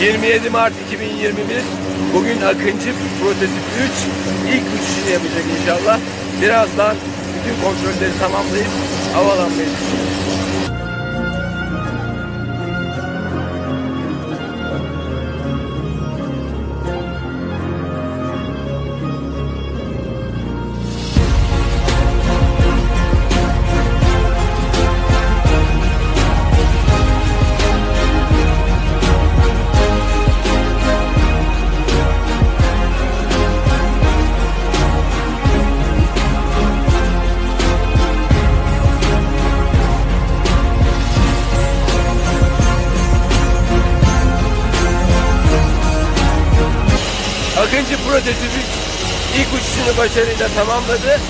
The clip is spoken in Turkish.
...27 Mart 2021... ...bugün Akıncı Prototip 3... ...ilk uçuşunu yapacak inşallah... ...birazdan bütün kontrolleri tamamlayıp... ...havalanmayı düşünüyoruz. Akıncı prototipi ilk uçuşunu başarıyla tamamladı.